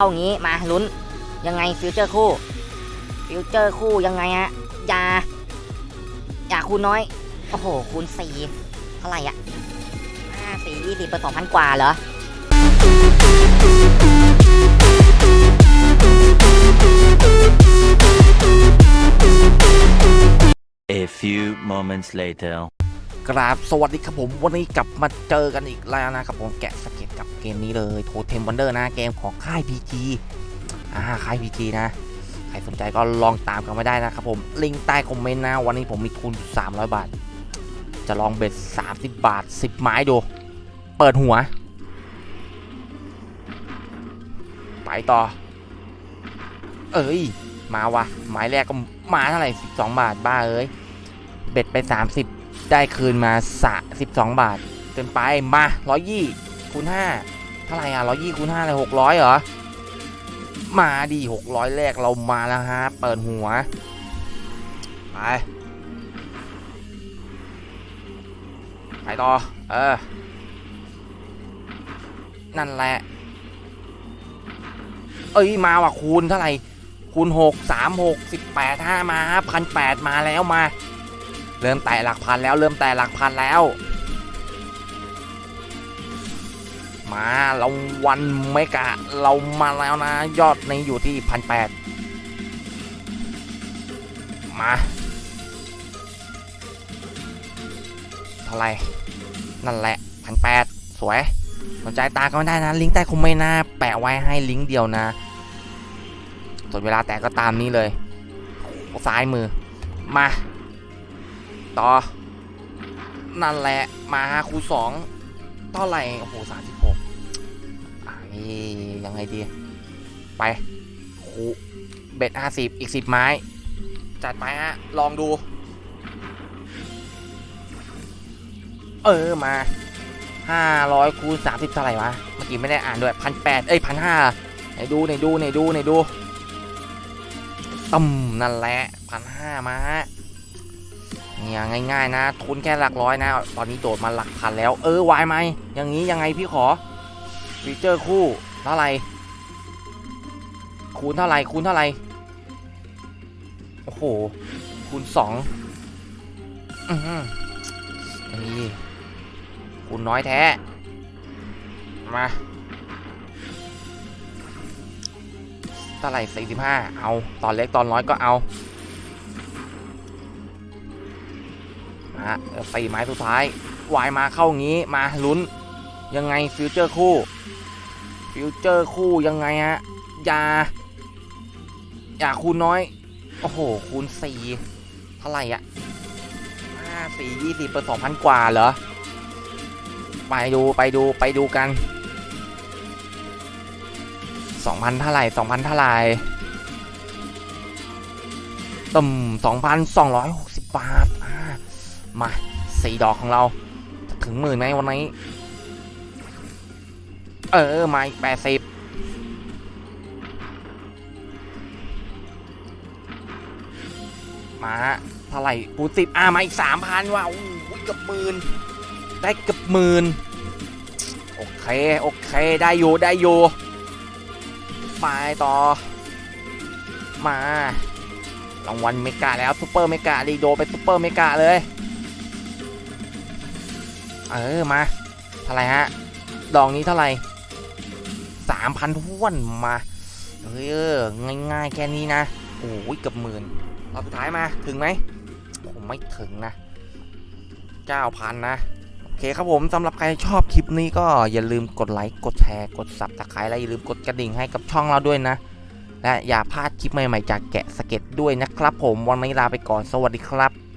เอางี้มาลุ้นยังไงฟิวเจอร์คู่ฟิวเจอร์คู่ยังไงฮะอยาอยาคูณน้อย โอ้โห คูณสี่เท่าไหร่อะห้าสี่ยี่สิบเป็นสองพันกว่าเหรอ A few moments later. กราบสวัสดีครับผมวันนี้กลับมาเจอกันอีกแล้วนะครับผมแกะสเกับเกมนี้เลยโทเทมวันเดอร์นะเกมของค่าย PG อ่าค่าย PG นะ ใครสนใจก็ลองตามกันมาได้นะครับผม ลิงก์ใต้คอมเมนต์นะ วันนี้ผมมีทุน 300 บาท จะลองเบ็ด 30 บาท 10 ไม้ดู เปิดหัว ไปต่อ เอ้ย มาวะไม้แรกก็มาเท่าไหร่ 12 บาทบ้าเอ้ย เบ็ดไป 30 ได้คืนมาสะ12 บาทเต็มไปมาร้อยยี่ คูณห้าเท่าไหร่อะร้อยยี่คูณห้าเลยหกร้อยเหรอ มาดีหกร้อยแรกเรามาแล้วฮะ เปิดหัว ไปไปต่อ เออ นั่นแหละ เอ้ย มาว่ะคูณเท่าไหร่ คูณหกสามหกสิบแปดห้ามาพันแปดมาแล้วมา เริ่มแตะหลักพันแล้ว เริ่มแตะหลักพันแล้ว มาเราวันเมกะ เรามาแล้วนะ ยอดในอยู่ที่พันแปดมาเท่าไรนั่นแหละพันแปดสวย สนใจตากันไม่ได้นะ ลิงก์ใต้คอมเมนต์นะแปะไว้ให้ลิงก์เดียวนะส่วนเวลาแตะก็ตามนี้เลย ซ้ายมือ มา ต่อ นั่นแหละ มาคูสอง เท่าไหร่ โอ้โหสามสิบหกอ่ายังไงดี ไปคูเบ็ดห้าสิบอีกสิบไม้ จัดไปฮะ ลองดู เออ มาห้าร้อยคูณสามสิบเท่าไหร่วะ เมื่อกี้ไม่ได้อ่านด้วยพันแปดเอ้ยพันห้าไหนดูไหนดูไหนดูไหนดูตึมนั่นแหละพันห้ามา เนี่ยง่ายๆนะ ทุนแค่หลักร้อยนะ ตอนนี้โดดมาหลักพันแล้ว เออวายไหมอย่างนี้ยังไงพี่ขอฟีเจอร์คู่เท่าไหร่คูณเท่าไหร่คูณเท่าไหร่โอ้โหคูณสองอือนี่คูณน้อยแท้ มาเท่าไหร่สี่สิบห้าเอา ตอนเล็กตอนน้อยก็เอา นะฮะเออสี่ไม้สุดท้ายวายมาเข้างี้มาลุ้น ยังไงฟิวเจอร์คู่ ฟิวเจอร์คู่ยังไงฮะอยาอยาคูณน้อย โอ้โห คูณสี่เท่าไหร่อะห้าสี่ยี่สิบเป็นสองพันกว่าเหรอ ไปดูไปดูไปดูกันสองพันเท่าไหร่สองพันเท่าไหร่ต่ำสองพันสองร้อยหกสิบบาท มาสี่ดอกของเราถึงหมื่นไหมวันนี้ เออมาอีกแปดสิบมาเท่าไหร่ปูสิบอ่ามาอีกสามพันว่ะโอ้โหเกือบหมื่นได้เกือบหมื่นโอเค โอเค ได้อยู่ ได้อยู่ไปต่อ มารางวัลเมกาแล้วซูเปอร์เมกาลีโดไปซูเปอร์เมกาเลย เออมาเท่าไหร่ฮะ ดอกนี้เท่าไหร่สามพันท้วนมาเฮ้ยเออง่ายๆแค่นี้นะโอ้ยเกือบหมื่นรอบสุดท้ายมาถึงไหมผมไม่ถึงนะเก้าพันนะโอเคครับผมสำหรับใครชอบคลิปนี้ก็อย่าลืมกดไลค์กดแชร์กดซับสไครต์และอย่าลืมกดกระดิ่งให้กับช่องเราด้วยนะ และอย่าพลาดคลิปใหม่ๆจากแกะสเก็ตด้วยนะครับผมวันนี้ลาไปก่อนสวัสดีครับ